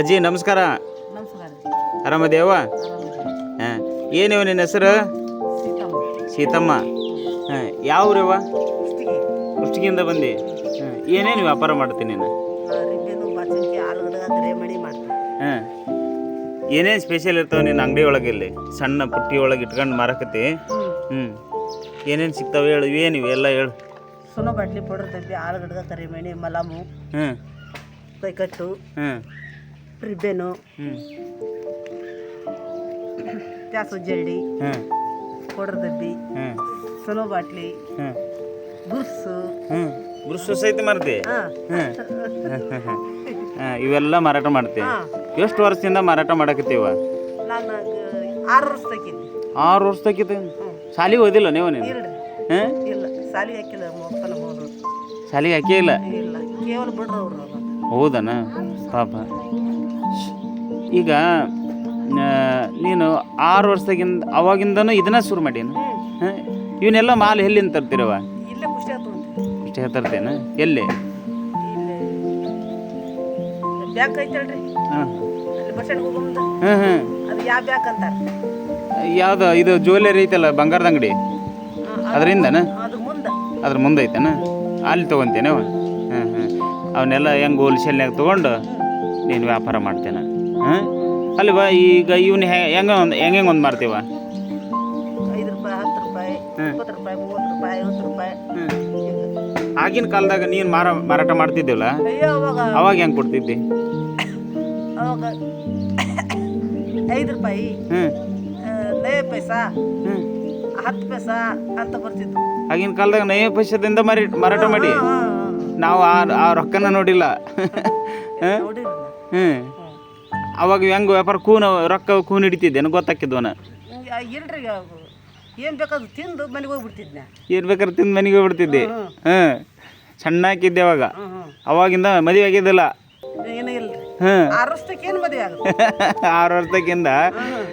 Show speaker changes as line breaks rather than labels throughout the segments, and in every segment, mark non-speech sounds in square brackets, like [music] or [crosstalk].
ಅಜ್ಜಿ ನಮಸ್ಕಾರ.
ನಮಸ್ಕಾರ
ಆರಾಮದೇವ? ಹಾಂ. ಏನಿವ ನಿನ್ನ ಹೆಸರು?
ಸೀತಮ್ಮ.
ಹಾಂ. ಯಾವ ಊರವ ಕುಷ್ಟಿಗಿಂದ ಬಂದು? ಹಾಂ. ಏನೇನು ವ್ಯಾಪಾರ ಮಾಡ್ತೀನಿ ನೀನು? ಹಾಂ. ಏನೇನು ಸ್ಪೆಷಲ್ ಇರ್ತಾವೆ ನಿನ್ನ ಅಂಗಡಿ ಒಳಗೆ ಇಲ್ಲಿ? ಸಣ್ಣ ಪುಟ್ಟಿ ಒಳಗೆ ಇಟ್ಕೊಂಡು ಮಾರಕತ್ತಿ? ಹ್ಞೂ ಏನೇನು ಸಿಗ್ತಾವೆ ಹೇಳು ಏನು ಎಲ್ಲ ಹೇಳು.
ಸುನೋ ಬಾಟ್ಲಿ ಪೌಡರ್ ತಪ್ಪಿ ಆಲೂಗಡ್ಡೆ ಕರಿಮೆಣಿ ಮಲಾಮು
ಹ್ಞೂ
ಕೈಕಟ್ಟು
ಹ್ಞೂ
ರಿಬ್ಬೆನು. ಜರಡಿ
ಹ್ಞೂ
ಪೌಡರ್ ಡಬ್ಬಿ ಸುನೋ ಬಾಟ್ಲಿ. ಗುರ್ಸು.
ಗುರ್ಸು ಸಹಿತ ಮಾರ್ತಿ ಇವೆಲ್ಲ ಮಾರಾಟ ಮಾಡ್ತೀವಿ ಎಷ್ಟು ವರ್ಷದಿಂದ ಮಾರಾಟ ಮಾಡಕತ್ತೀವ?
ನಾನು ಆರು ವರ್ಷ ತಗಿದ್ದೆ
ಆರು ವರ್ಷ
ಹ್ಞೂ
ಶಾಲಿಗೆ ಓದಿಲ್ಲ ನೀವು ನೀನು? ಹಾಂ?
ಇಲ್ಲ. ಸಾಲಿ ಹಾಕಿಲ್ಲ
ಶಾಲಿಗೆ ಹಾಕೇ ಇಲ್ಲ?
ಕೇವಲ ಬಿಡ್ರಿ ಅವ್ರು.
ಹೌದನ? ಪಾಪ. ಈಗ ನೀನು ಆರು ವರ್ಷದಾಗಿಂದ ಅವಾಗಿಂದನೂ ಇದನ್ನ ಶುರು ಮಾಡೀನಿ? ಹಾಂ? ಇವನ್ನೆಲ್ಲ ಮಾಲ್ ಎಲ್ಲಿಂದ ತರ್ತಿರವ ಇಷ್ಟೇ ತರ್ತೇನೆ? ಎಲ್ಲಿ? ಯಾವ್ದು ಇದು ಜ್ಯುವೆಲರಿ ಐತಲ್ಲ ಬಂಗಾರದ ಅಂಗಡಿ? ಅದರಿಂದನ? ಅದ್ರ ಮುಂದೆ ಐತನ? ಅಲ್ಲಿ ತೊಗೊಂತೇನೆ ಹಾಂ ಹಾಂ. ಅವನ್ನೆಲ್ಲ ಹೆಂಗೆ ಹೋಲ್ಸೇಲ್ನಾಗ ತೊಗೊಂಡು ನೀನು ವ್ಯಾಪಾರ ಮಾಡ್ತೇನೆ? ಹಾಂ? ಬಾ ಈಗ ಇವನು ಹೆಂಗೆ ಒಂದು ಹೆಂಗೆ ಹೆಂಗೆ ಒಂದು ಮಾರ್ತೀವ
ಐದು ರೂಪಾಯಿ ಹತ್ತು ರೂಪಾಯಿ ಇಪ್ಪತ್ತು ರೂಪಾಯಿ ಮೂವತ್ತು ರೂಪಾಯಿ ಐವತ್ತು ರೂಪಾಯಿ.
ಆಗಿನ ಕಾಲದಾಗ ನೀನು ಮಾರ ಮಾರಾಟ ಮಾಡ್ತಿದ್ದಿಲ್ಲ
ಅವಾಗ
ಹೆಂಗೆ ಕೊಡ್ತಿದ್ದಿ?
ಅವಾಗ ಐದು ರೂಪಾಯಿ. ನಯ ಪೈಸಾ. ಹತ್ತು ಪೈಸಾ ಅಂತ ಬರ್ತಿತ್ತು.
ಆಗಿನ ಕಾಲದಾಗ ನಯ ಪೈಸದಿಂದ ಮಾರಿ ಮಾರಾಟ ಮಾಡಿ. ನಾವು ಆ ರೊಕ್ಕನ ನೋಡಿಲ್ಲ. ಹ್ಞೂ
ಹ್ಮ್.
ಅವಾಗ ಹೆಂಗೆ ವ್ಯಾಪಾರ ಕೂನ ರೊಕ್ಕ ಕೂನ್ ಹಿಡಿತಿದ್ದೇನು ಗೊತ್ತಾಕಿದ್ವನ
ಹಿಂಗೆ ಇಲ್ರಿ ಏನು ಬೇಕಾದ್ರು ತಿಂದು ಮನೆಗೆ ಹೋಗ್ಬಿಡ್ತಿದ್ನ.
ಏನು ಬೇಕಾದ್ರೆ ತಿಂದು ಮನೆಗೆ ಹೋಗ್ಬಿಡ್ತಿದ್ದೆ.
ಹ್ಮ್.
ಹ್ಞೂ ಸಣ್ಣ ಹಾಕಿದ್ದೆ ಅವಾಗ. ಅವಾಗಿಂದ ಮದುವೆ ಆಗಿದ್ದಿಲ್ಲ.
ಏನೂ ಇಲ್ರಿ.
ಹ್ಞೂ
ಆರು [laughs] ವರ್ಷಕ್ಕಿಂದ ಮದುವೆ
ಆರು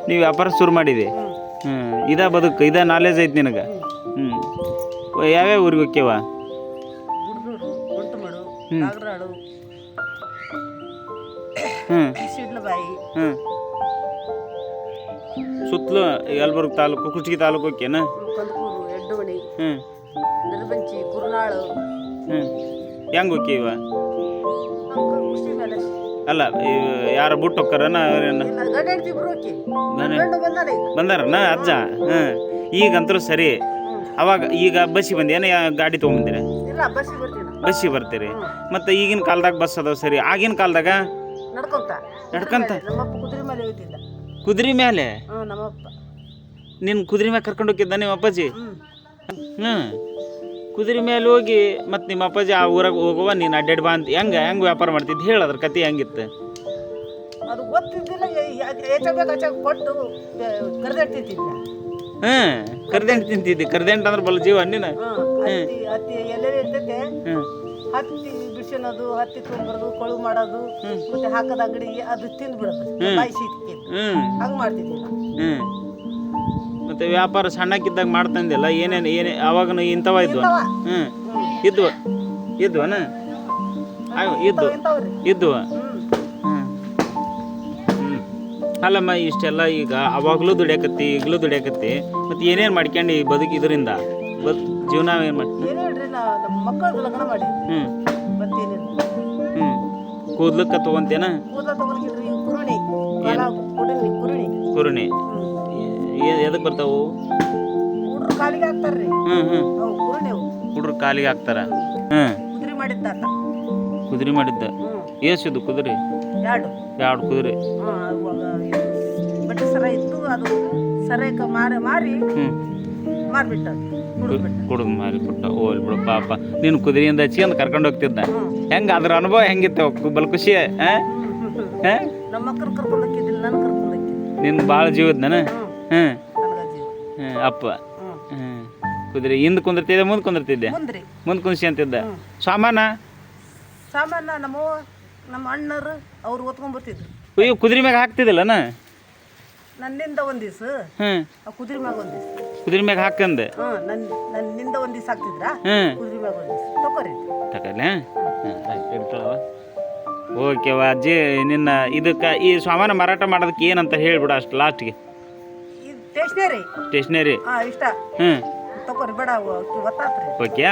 ನೀವು ವ್ಯಾಪಾರ ಶುರು ಮಾಡಿದೆ.
ಹ್ಞೂ
ಇದ ಬದುಕು ಇದ ನಾಲೆಜ್ ಐತಿ ನಿನಗೆ. ಹ್ಞೂ ಯಾವ್ಯಾವ ಊರಿಗೆ ಹೋಕ್ಯವ? ಹ್ಞೂ
ಶಿಡ್ಲಬಾಯಿ
ಹ್ಞೂ ಸುತ್ತಲೂ ಯಲಬುರ್ಗ ತಾಲೂಕು ಕುಷ್ಟಗಿ ತಾಲೂಕು ಹೋಕ್ಯನ
ಕಂದಕೂರು ಎಡ್ಡೋಣಿ
ಹ್ಞೂ
ನಿರ್ಬಂಚಿ ಕುರುನಾಳು.
ಹ್ಞೂ ಹೆಂಗೆ
ಖುಷಿ ಮೇಲೆ
ಅಲ್ಲ ಯಾರ ಬಿಟ್ಟು ಹೋಕ್ಕಾರನ ಅವ್ರೇನ? ಬಂದಾರನ ಅಜ್ಜ? ಹ್ಞೂ ಈಗಂತರೂ ಸರಿ. ಅವಾಗ ಈಗ ಬಸ್ಸಿಗೆ ಬಂದೇನ ಯಾ ಗಾಡಿ ತೊಗೊಂಬಂದಿರ.
ಬಸ್ಸಿಗೆ
ಬರ್ತೀರಿ. ಮತ್ತು ಈಗಿನ ಕಾಲದಾಗ ಬಸ್ ಅದಾವ ಸರಿ. ಆಗಿನ ಕಾಲದಾಗ?
ನಡ್ಕೊಂತ.
ನಡ್ಕೊಂತ?
ನಮ್ಮಪ್ಪ ಕುದುರೆ ಮೇಲೆ ಹೋಗ್ತಿದ್ದ
ಕುದುರೆ ಮೇಲೆ?
ಹ್ಞೂ ನಮ್ಮಪ್ಪ.
ನಿನ್ನ ಕುದುರೆ ಮೇಲೆ ಕರ್ಕೊಂಡು ಹೋಗಿದ್ದ ನಿಮ್ಮ ಅಪ್ಪಾಜಿ?
ಹ್ಞೂ
ಹ್ಞೂ ಕುದುರೆ ಮೇಲೆ ಹೋಗಿ ಮತ್ತು ನಿಮ್ಮ ಅಪ್ಪಾಜಿ ಆ ಊರಾಗ ಹೋಗುವ ನೀನು ಅಡ್ಡಾಡಿ ಬಾ ಅಂತ ಹೆಂಗೆ ಹೆಂಗೆ ವ್ಯಾಪಾರ ಮಾಡ್ತಿದ್ದು? ಹೇಳ ಅದ್ರ ಕತೆ ಹೆಂಗಿತ್ತು?
ಅದು ಗೊತ್ತಿದ್ದಿಲ್ಲ ಹೆಚ್ಚಾಗ ಹೆಚ್ಚಾಗ ಕೊಟ್ಟು
ಹ್ಞೂ ಕರ್ದೆಂಟು ತಿಂತಿದ್ದಿ. ಕರ್ದೆಂಟು ಅಂದ್ರೆ ಬಲ ಜೀವ ನೀನು.
ಹ್ಮ್ ಹತ್ತಿ ಇರ್ತೈತೆ? ಹತ್ತಿ ಬಿಡಿಸೋದು ಹತ್ತಿ ತುಂಬರದು ಕೊಳು ಮಾಡೋದು ಮತ್ತೆ ಹಾಕದ ಅಂಗಡಿಗೆ ಅದು ತಿಂದು ಬಿಡೋದು ಬಾಯಿ
ಹ್ಞೂ
ಹಂಗೆ ಮಾಡ್ತಿದ್ವಿ ನಾವು.
ಮತ್ತು ವ್ಯಾಪಾರ ಸಣ್ಣಕ್ಕಿದ್ದಾಗ ಮಾಡ್ತಂದಿಲ್ಲ ಏನೇನು ಏನೇ ಅವಾಗ ಇಂಥವ ಇದ್ವ. ಹ್ಮ್. ಇದ್ವ. ಇದ್ವನ ಇದ್ದು ಇದ್ವು. ಅಲ್ಲಮ್ಮ ಇಷ್ಟೆಲ್ಲ ಈಗ ಅವಾಗಲೂ ದುಡಿಯಾಕತ್ತಿ ಈಗಲೂ ದುಡಿಯಕತ್ತಿ ಮತ್ತು ಏನೇನು ಮಾಡ್ಕೊಂಡು ಈ ಬದುಕು ಇದರಿಂದ? ಬದ್ ಜೀವನ ಏನು ಮಾಡಿ
ಏನು ಹೇಳ್ರಿ ನಾ ನಮ್ಮ ಮಕ್ಕಳು ಲಗ್ನ ಮಾಡಿ.
ಹ್ಞೂ
ಮತ್ತೇನಿಲ್ಲ.
ಹ್ಞೂ ಕೂದ್ಲಕ್ಕ ತೊಗೊಂತೇನ?
ಕೂದಲ ತಗೊಂಡಿಲ್ರಿ ಕುರುಣಿ. ಹೊಲ ಕುರುಣಿ. ಕುರುಣಿ.
ಕುರುಣಿ ಎದಕ್ಕೆ ಬರ್ತಾವು?
ಹುಡ್ರು ಕಾಲಿಗೆ ಹಾಕ್ತಾರ್ರಿ.
ಹ್ಞೂ ಹ್ಞೂ
ಅವು ಕುರುಣಿ ಅವು.
ಹುಡ್ರು ಕಾಲಿಗೆ ಹಾಕ್ತಾರ? ಹ್ಞೂ
ಕುದುರೆ
ಕುದುರೆ ಮಾಡಿದ್ದ?
ಹ್ಞೂ
ಏಸಿದು ಕುದುರೆ?
ಎರಡು.
ಎರಡು ಕುದುರೆ.
ಬಟ್ಟೆ ಸರ ಇತ್ತು ಅದು ಸರ ಮಾರಿ ಮಾರಿ.
ಹ್ಞೂ
ಮಾರ್ಬಿಟ್ಟ
ಕುಡಿದು ಮಾರಿ ಪುಟ್ಟ ಓಲ್ ಬಿಡು ಪಾಪ. ನೀನು ಕುದುರೆಯಿಂದ ಹಚ್ಕೊಂಡು ಕರ್ಕೊಂಡು ಹೋಗ್ತಿದ್ದ ಹೆಂಗೆ ಅದ್ರ ಅನುಭವ ಹೆಂಗಿತ್ತು? ಬಲ ಖುಷಿ ಹಾಂ? ಹಾಂ?
ನಮ್ಮ ಮಕ್ಕಳು ಕರ್ಕೊಂಡು ಹೋಗಿದ್ದಿಲ್ಲ ನಾನು ಕರ್ಕೊಂಡು ಹೋಗಿದ್ದೆ
ನಿನ್ಗೆ ಭಾಳ ಜೀವದ ನಾನು
ಹ್ಞೂ
ಅಪ್ಪ.
ಹ್ಞೂ
ಕುದುರೆ ಹಿಂದೆ ಕುಂದಿರ್ತಿದ್ದೆ ಮುಂದೆ ಕುಂದಿರ್ತಿದ್ದೆ ಮುಂದೆ ಕುಂದಿಸಿ ಅಂತಿದ್ದ? ಸಾಮಾನ?
ಸಾಮಾನ ನಮ್ಮವ್ವ ನಮ್ಮ ಅಣ್ಣರು ಅವ್ರು ಓದ್ಕೊಂಡ್ಬರ್ತಿದ್ರು
ಅಯ್ಯೋ ಕುದುರೆ ಮ್ಯಾಗ ಹಾಕ್ತಿದ್ದಿಲ್ಲನ?
ನನ್ನಿಂದ ಒಂದು ದಿವ್ಸ ಕುದುರೆ ಮ್ಯಾಗ ಒಂದು ದಿವ್ಸ.
ಕುದುರೆ ಮ್ಯಾಗ ಹಾಕಂದೆ
ಹಾ ನನ್ನ ನನ್ನಿಂದ ಒಂದು ದಿವ್ಸ ಹಾಕ್ತಿದ್ರಾ?
ಹ್ಞೂ
ಕುದುರೆ ಮ್ಯಾಗ ಒಂದು ದಿವ್ಸ. ತಗೋರಿ
ತಗೊಳ್ಳಿ ಹಾಂ ಆಯ್ತು ಇಟ್ಕೊಳ್ಳವ ಓಕೆ ವಾ ಅಜ್ಜಿ ನಿನ್ನ ಇದಕ್ಕೆ ಈ ಸಾಮಾನು ಮಾರಾಟ ಮಾಡೋದಕ್ಕೆ ಏನಂತ ಹೇಳ್ಬಿಡು ಅಷ್ಟು ಲಾಸ್ಟ್ಗೆ.
ಇದು ಸ್ಟೇಷನರಿ
ಸ್ಟೇಷ್ನರಿ
ಹಾಂ ಇಷ್ಟ.
ಹ್ಞೂ
ತಗೋರಿ ಬೇಡ ಗೊತ್ತಾತ್ರಿ.
ಓಕೆ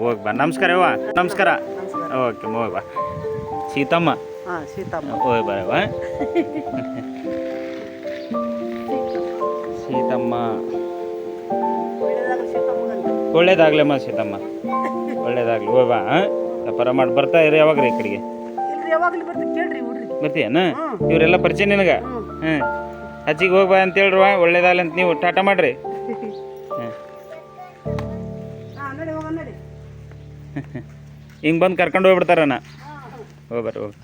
ಹೋಗಿ ಬಾ. ನಮಸ್ಕಾರ ನಮಸ್ಕಾರ.
ನಮಸ್ಕಾರ.
ಓಕೆ ಹೋಗಿ ಬಾ. ಸೀತಮ್ಮ.
ಹಾಂ ಸೀತಮ್ಮ.
ಹೋಗಿ ಬರವ [laughs] ಸೀತಮ್ಮ. ಒಳ್ಳೇದಾಗ್ಲಮ್ಮ ಸೀತಮ್ಮ. ಒಳ್ಳೇದಾಗ್ಲಿ. ಹೋಗ ವ್ಯಾಪಾರ ಮಾಡಿ ಬರ್ತಾ ಇರಿ ಯಾವಾಗ ರೀ ಈ ಕಡೆಗೆ? ಬರ್ತೀಯನ. ಇವರೆಲ್ಲ ಪರಿಚಯ ನಿನಗೆ? ಹ್ಞೂ ಹಚ್ಚಿಗೆ ಹೋಗ್ಬಾ ಅಂತ ಹೇಳ್ರವ ಒಳ್ಳೇದಾಗಲಿ ಅಂತ ನೀವು ಟಾಟಾ ಮಾಡ್ರಿ. ಹಿಂಗೆ ಬಂದು ಕರ್ಕೊಂಡು ಹೋಗ್ಬಿಡ್ತಾರಣ್ಣ ಹೋಗ್ಬರ್ರಿ ಹೋಗಿ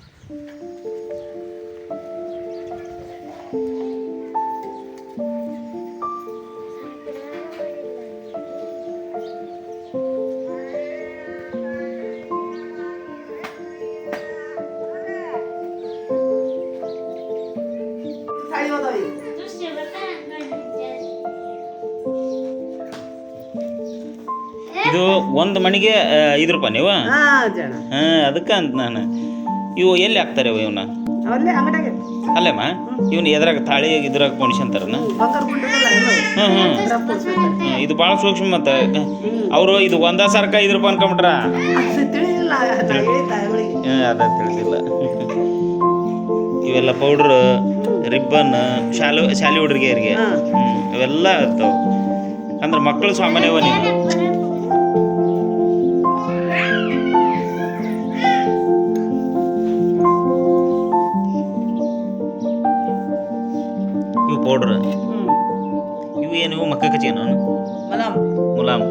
ಇದು ಒಂದು ಮಣಿಗೆ ಐದು ರೂಪಾಯಿ ನೀವು?
ಹಾ
ಅದಕ್ಕೆ ಅಂತ ನಾನು. ಇವು ಎಲ್ಲಿ ಹಾಕ್ತಾರೆ ಇವು ಇವನ್ನ ಅಲ್ಲೇಮ್ಮ ಇವನು ಎದ್ರಾಗ ತಾಳಿ ಇದ್ರಾಗ
ಎಲ್ಲ
ಹ್ಞೂ ಹ್ಞೂ ಇದು ಭಾಳ ಸೂಕ್ಷ್ಮ ಮತ್ತು. ಅವರು ಇದು ಒಂದ ಸರ್ಕ ಐದು ರೂಪಾಯಿ ಅನ್ಕೊಂಬಿಟ್ರ?
ಅದ ತಿಳಿಲಿಲ್ಲ.
ಇವೆಲ್ಲ ಪೌಡ್ರ್ ರಿಬ್ಬನ್ ಶಾಲು ಶಾಲಿ ಹುಡುಗಿಯರಿಗೆ. ಇವೆಲ್ಲ ಇರ್ತಾವ. ಅಂದ್ರೆ ಮಕ್ಕಳು ಸಾಮಾನ್ಯವ ನೀನು ಇವು ಪೌಡ್ರ್ ಇವು ಏನು ಮಕ್ಕ ಕಚ್ಚಿ ನಾನು
ಮಲಾಮ್.
ಮುಲಾಮ್